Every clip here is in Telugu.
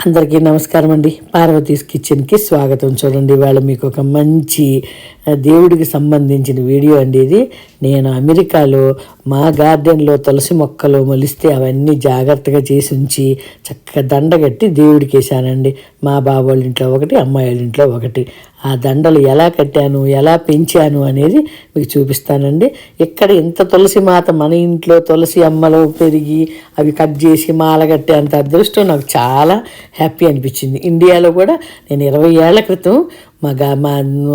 అందరికీ నమస్కారం అండి. పార్వతీస్ కిచెన్కి స్వాగతం. చూడండి ఇవాళ మీకు ఒక మంచి దేవుడికి సంబంధించిన వీడియో అండి ఇది. నేను అమెరికాలో మా గార్డెన్లో తులసి మొక్కలు మొలిస్తే అవన్నీ జాగ్రత్తగా చేసి ఉంచి చక్కగా దండగట్టి దేవుడికి వేసానండి మా బాబు వాళ్ళ ఇంట్లో ఒకటి అమ్మాయి వాళ్ళ ఇంట్లో ఒకటి. ఆ దండలు ఎలా కట్టాను ఎలా పెంచాను అనేది మీకు చూపిస్తానండి. ఇక్కడ ఇంత తులసి మాత మన ఇంట్లో తులసి అమ్మలో పెరిగి అవి కట్ చేసి మాల కట్టే అంత అదృష్టం నాకు చాలా హ్యాపీ అనిపించింది. ఇండియాలో కూడా నేను ఇరవై ఏళ్ళ క్రితం మా గా మా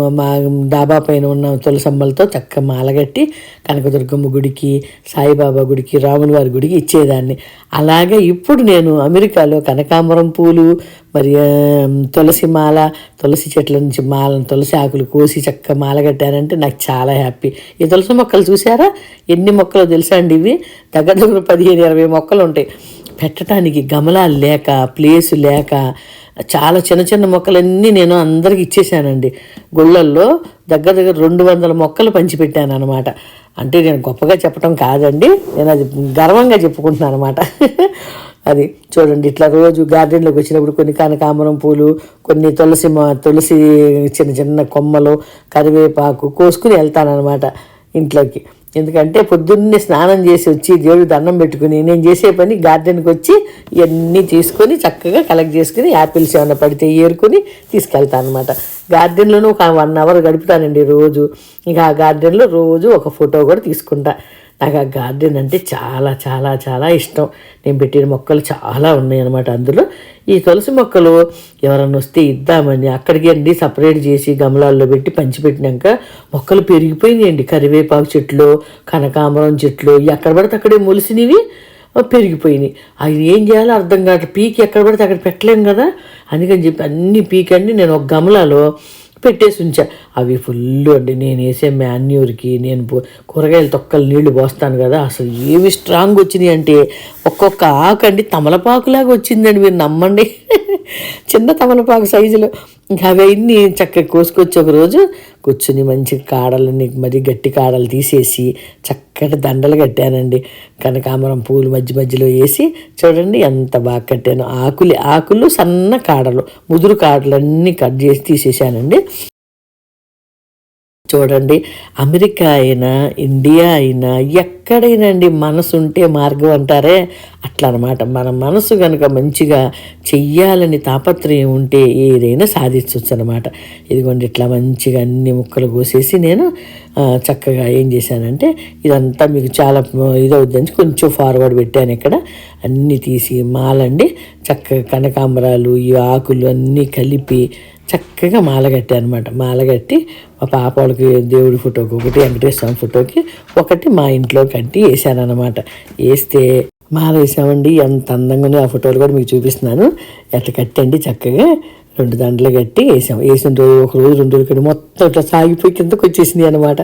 మా డాబా పైన ఉన్న తులసమ్మలతో చక్కగా మాలగట్టి కనకదుర్గమ్మ గుడికి సాయిబాబా గుడికి రాముని వారి గుడికి ఇచ్చేదాన్ని. అలాగే ఇప్పుడు నేను అమెరికాలో కనకాంబరం పూలు మరి తులసి మాల తులసి చెట్ల నుంచి మాల తులసి ఆకులు కోసి చక్కగా మాల కట్టానంటే నాకు చాలా హ్యాపీ. ఈ తులసి మొక్కలు చూసారా? ఎన్ని మొక్కలు తెలుసా అండి ఇవి? దగ్గర దగ్గర పదిహేను ఇరవై మొక్కలు ఉంటాయి. పెట్టడానికి గమలాలు లేక ప్లేస్ లేక చాలా చిన్న చిన్న మొక్కలన్నీ నేను అందరికి ఇచ్చేసానండి. గుళ్ళల్లో దగ్గర దగ్గర రెండు వందల మొక్కలు పంచిపెట్టాను అనమాట అంటే నేను గొప్పగా చెప్పడం కాదండి నేను అది గర్వంగా చెప్పుకుంటున్నాను అనమాట అది చూడండి ఇట్లా రోజు గార్డెన్లోకి వచ్చినప్పుడు కొన్ని కనకాంబరం పూలు కొన్ని తులసి మా తులసి చిన్న చిన్న కొమ్మలు కరివేపాకు కోసుకుని వెళ్తానమాట ఇంట్లోకి. ఎందుకంటే పొద్దున్నే స్నానం చేసి వచ్చి దేవుడు దండం పెట్టుకుని నేను చేసే పని గార్డెన్కి వచ్చి ఇవన్నీ తీసుకొని చక్కగా కలెక్ట్ చేసుకుని యాపిల్స్ ఏమైనా పడితే ఏరుకొని తీసుకెళ్తాను అనమాట గార్డెన్లోనూ ఒక వన్ అవర్ గడుపుతానండి రోజు. ఇంకా ఆ గార్డెన్లో రోజు ఒక ఫోటో కూడా తీసుకుంటా. నాకు ఆ గార్డెన్ అంటే చాలా చాలా చాలా ఇష్టం. నేను పెట్టిన మొక్కలు చాలా ఉన్నాయి అనమాట అందులో. ఈ తులసి మొక్కలు ఎవరన్నా వస్తే ఇద్దామని అక్కడికి అండి సపరేట్ చేసి గమలాల్లో పెట్టి పంచిపెట్టినాక మొక్కలు పెరిగిపోయినాయండి. కరివేపాకు చెట్లు కనకాంబరం చెట్లు ఎక్కడ పడితే అక్కడే మొలిసినవి పెరిగిపోయినాయి. అవి ఏం చేయాలో అర్థం కాదు పీకి ఎక్కడ పడితే అక్కడ పెట్టలేం కదా. అందుకని చెప్పి అన్ని పీకండి నేను ఒక గమలాలో పెట్టేసి ఉంచా. అవి ఫుల్ అండి. నేను వేసే మాన్యూర్కి నేను కూరగాయల తొక్కలు నీళ్ళు పోస్తాను కదా అసలు ఏవి స్ట్రాంగ్ వచ్చినాయి అంటే ఒక్కొక్క ఆకు అండి తమలపాకులాగా వచ్చిందండి మీరు నమ్మండి. చిన్న తమలపాకు సైజులో. ఇంకా అవన్నీ చక్కగా కోసుకొచ్చి ఒక రోజు కూర్చుని మంచి కాడలని మరి గట్టి కాడలు తీసేసి చక్కటి దండలు కట్టానండి. కనకాంబరం పూలు మధ్య మధ్యలో వేసి చూడండి ఎంత బాగా కట్టాను. ఆకులు ఆకులు సన్న కాడలు ముదురు కాడలన్నీ కట్ చేసి తీసేసానండి చూడండి. అమెరికా అయినా ఇండియా అయినా ఎక్కడైనా అండి మనసు ఉంటే మార్గం అంటారే? అట్లా అనమాట మన మనసు కనుక మంచిగా చెయ్యాలని తాపత్రయం ఉంటే ఏదైనా సాధించవచ్చు అనమాట ఇదిగోండి ఇట్లా మంచిగా అన్ని ముక్కలు కోసేసి నేను చక్కగా ఏం చేశానంటే ఇదంతా మీకు చాలా ఇదవుద్దని కొంచెం ఫార్వర్డ్ పెట్టాను ఇక్కడ. అన్నీ తీసి మాలండి. చక్కగా కనకాంబరాలు ఈ ఆకులు అన్నీ కలిపి చక్కగా మాల కట్టాను అనమాట మాల కట్టి మా పాప వాళ్ళకి దేవుడి ఫోటోకి ఒకటి వెంకటేశ్వర స్వామి ఫోటోకి ఒకటి మా ఇంట్లో కట్టి వేసానమాట అనమాట వేస్తే మాల వేసామండి ఎంత అందంగానే ఆ ఫోటోలు కూడా మీకు చూపిస్తున్నాను. ఎట్లా కట్టండి చక్కగా. రెండు దండలు కట్టి వేసాం. వేసిన రోజు ఒక రోజు రెండు రోజులు కట్టి మొత్తం ఇట్లా సాగిపోయి కిందకు వచ్చేసింది అనమాట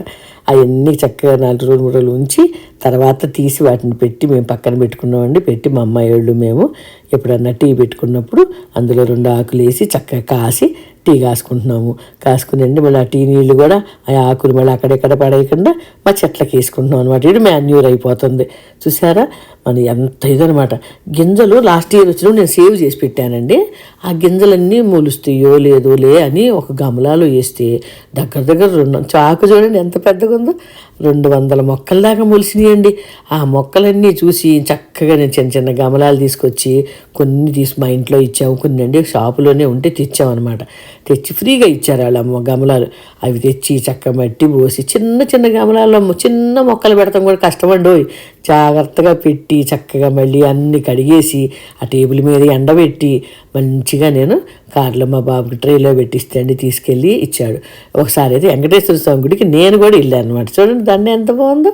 అవన్నీ చక్కగా నాలుగు రోజులు మూడు రోజులు ఉంచి తర్వాత తీసి వాటిని పెట్టి మేము పక్కన పెట్టుకున్నామండి. పెట్టి మా అమ్మాయి వాళ్ళు మేము ఎప్పుడన్నా టీ పెట్టుకున్నప్పుడు అందులో రెండు ఆకులు వేసి చక్కగా కాసి టీ కాసుకుంటున్నాము. కాసుకునండి మళ్ళీ ఆ టీ నీళ్ళు కూడా ఆ ఆకులు మళ్ళీ అక్కడెక్కడ పడేయకుండా మా చెట్లకి వేసుకుంటున్నాం అనమాట ఇది మాన్యూర్ అయిపోతుంది. చూసారా? మన ఎంత ఇదనమాట గింజలు లాస్ట్ ఇయర్ వచ్చినప్పుడు నేను సేవ్ చేసి పెట్టానండి. ఆ గింజలన్నీ మొలుస్తాయో లేదో లే అని ఒక గమలాలో వేస్తే దగ్గర దగ్గర రెండు చాకు చూడండి ఎంత పెద్దగా ఉందో రెండు వందల మొక్కల దాకా మొలిసినాయండి. ఆ మొక్కలన్నీ చూసి చక్క చక్కగా నేను చిన్న చిన్న గమలాలు తీసుకొచ్చి కొన్ని తీసి మా ఇంట్లో ఇచ్చాము కొన్ని అండి షాపులోనే ఉంటే తెచ్చామన్నమాట. తెచ్చి ఫ్రీగా ఇచ్చారు వాళ్ళు అమ్మ గమలాలు. అవి తెచ్చి చక్క మట్టి పోసి చిన్న చిన్న గమలాల్లో చిన్న మొక్కలు పెడతాం కూడా కష్టపడి జాగ్రత్తగా పెట్టి చక్కగా మళ్ళీ అన్ని కడిగేసి ఆ టేబుల్ మీద ఎండబెట్టి మంచిగా నేను కార్లో మా బాబుకి ట్రైలో పెట్టిస్తే అండి తీసుకెళ్ళి ఇచ్చాడు. ఒకసారి అయితే వెంకటేశ్వర స్వామి గుడికి నేను కూడా వెళ్ళాను అనమాట చూడండి దాన్ని ఎంత బాగుందో.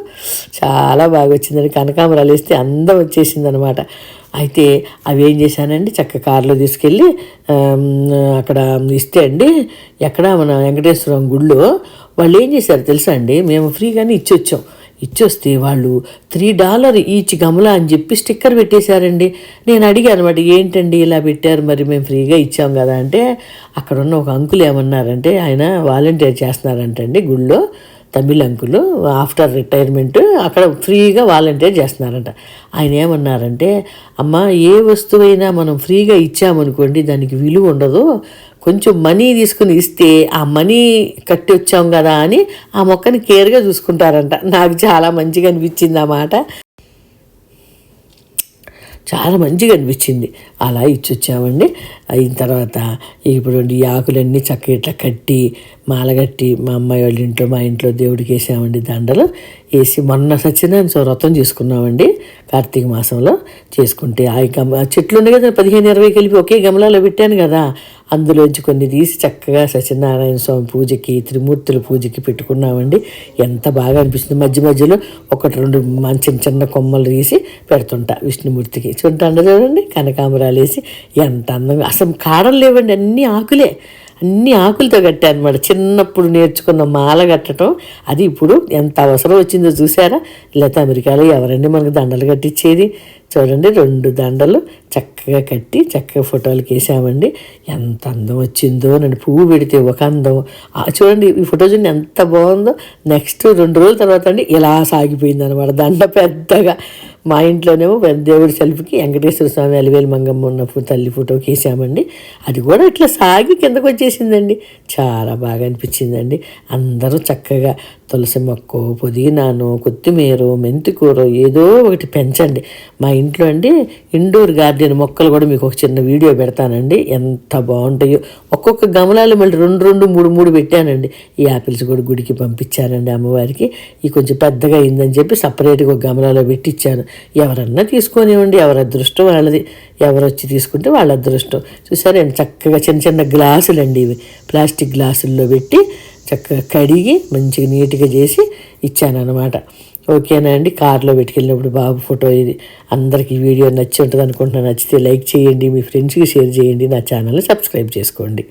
చాలా బాగా వచ్చిందండి. కనకాంబరాలు వేస్తే అందం వచ్చేసింది అనమాట అయితే అవి ఏం చేశానండి చక్క కారులో తీసుకెళ్ళి అక్కడ ఇస్తే అండి ఎక్కడ మన వెంకటేశ్వరం గుడిలో వాళ్ళు ఏం చేశారు తెలుసా అండి? మేము ఫ్రీగానే ఇచ్చొచ్చాం. ఇచ్చొస్తే వాళ్ళు త్రీ డాలర్ ఈచ్ గమలా అని చెప్పి స్టిక్కర్ పెట్టేశారండి. నేను అడిగాను అనమాట ఏంటండి ఇలా పెట్టారు? మరి మేము ఫ్రీగా ఇచ్చాం కదా. అంటే అక్కడ ఉన్న ఒక అంకుల్ ఏమన్నారంటే ఆయన వాలంటీర్ చేస్తున్నారంటండి గుళ్ళో తమిళ అంకులు ఆఫ్టర్ రిటైర్మెంట్ అక్కడ ఫ్రీగా వాలంటీర్ చేస్తున్నారంట. ఆయన ఏమన్నారంటే అమ్మ ఏ వస్తువైనా మనం ఫ్రీగా ఇచ్చామనుకోండి దానికి విలువ ఉండదు. కొంచెం మనీ తీసుకుని ఇస్తే ఆ మనీ కట్టి వచ్చాం కదా అని ఆ మొక్కని కేర్గా చూసుకుంటారంట. నాకు చాలా మంచిగా అనిపించింది ఆ మాట. చాలా మంచిగా అనిపించింది. అలా ఇచ్చొచ్చామండి. అయిన తర్వాత ఇప్పుడు ఈ ఆకులన్నీ చక్కగా ఇట్లా కట్టి మాలగట్టి మా అమ్మాయి వాళ్ళ ఇంట్లో మా ఇంట్లో దేవుడికి వేసామండి దండలు. వేసి మొన్న సత్యనారాయణ స్వామి వ్రతం చేసుకున్నామండి కార్తీక మాసంలో చేసుకుంటే. ఆ గమ చెట్లు ఉన్నాయి కదా పదిహేను ఇరవై కలిపి ఒకే గమలాలో పెట్టాను కదా. అందులోంచి కొన్ని తీసి చక్కగా సత్యనారాయణ స్వామి పూజకి త్రిమూర్తుల పూజకి పెట్టుకున్నామండి. ఎంత బాగా అనిపిస్తుంది. మధ్య మధ్యలో ఒకటి రెండు మంచి చిన్న చిన్న కొమ్మలు తీసి పెడుతుంటా విష్ణుమూర్తికి. చూడండి చూడండి కనకాంబరాలు వేసి ఎంత అందంగా అసలు కాడలు లేవండి అన్ని ఆకులే. అన్ని ఆకులతో కట్టాను అనమాట చిన్నప్పుడు నేర్చుకున్న మాల కట్టడం అది ఇప్పుడు ఎంత అవసరం వచ్చిందో చూసారా? లేకపోతే అమెరికాలో ఎవరండి మనకు దండలు కట్టించేది చూడండి రెండు దండలు చక్కగా కట్టి చక్కగా ఫోటోలకి వేసామండి ఎంత అందం వచ్చిందో నన్ను పువ్వు పెడితే ఒక అందం. చూడండి ఈ ఫోటో చూడండి ఎంత బాగుందో. నెక్స్ట్ రెండు రోజుల తర్వాత అండి ఇలా సాగిపోయింది అనమాట దండ పెద్దగా. మా ఇంట్లోనేమో దేవుడి సెల్ఫ్కి వెంకటేశ్వర స్వామి అలివేలు మంగమ్మ ఉన్న తల్లి ఫోటోకి వేసామండి అది కూడా ఇట్లా సాగి కిందకు వచ్చేసిందండి చాలా బాగా అనిపించిందండి. అందరూ చక్కగా తులసి మొక్క పుదీనాను కొత్తిమీర మెంతికూర ఏదో ఒకటి పెంచండి. మా ఇంట్లో అండి ఇండోర్ గార్డెన్ మొక్కలు కూడా మీకు ఒక చిన్న వీడియో పెడతానండి. ఎంత బాగుంటాయో. ఒక్కొక్క గమలాలు మళ్ళీ రెండు రెండు మూడు మూడు పెట్టానండి. ఈ యాపిల్స్ కూడా గుడికి పంపించానండి అమ్మవారికి. ఈ కొంచెం పెద్దగా అయిందని చెప్పి సపరేట్గా ఒక గమలాలో పెట్టించాను ఎవరన్నా తీసుకొనివ్వండి ఎవరి అదృష్టం వాళ్ళది. ఎవరు వచ్చి తీసుకుంటే వాళ్ళ అదృష్టం. చూసారండి చక్కగా చిన్న చిన్న గ్లాసులు అండి ఇవి. ప్లాస్టిక్ గ్లాసుల్లో పెట్టి చక్కగా కడిగి మంచిగా నీట్గా చేసి ఇచ్చానమాట ఓకేనా అండి? కార్లో పెట్టుకెళ్ళినప్పుడు బాబు ఫోటో ఇది. అందరికీ ఈ వీడియో నచ్చి ఉంటుంది అనుకుంటున్నాను నచ్చితే లైక్ చేయండి మీ ఫ్రెండ్స్కి షేర్ చేయండి నా ఛానల్ని సబ్స్క్రైబ్ చేసుకోండి.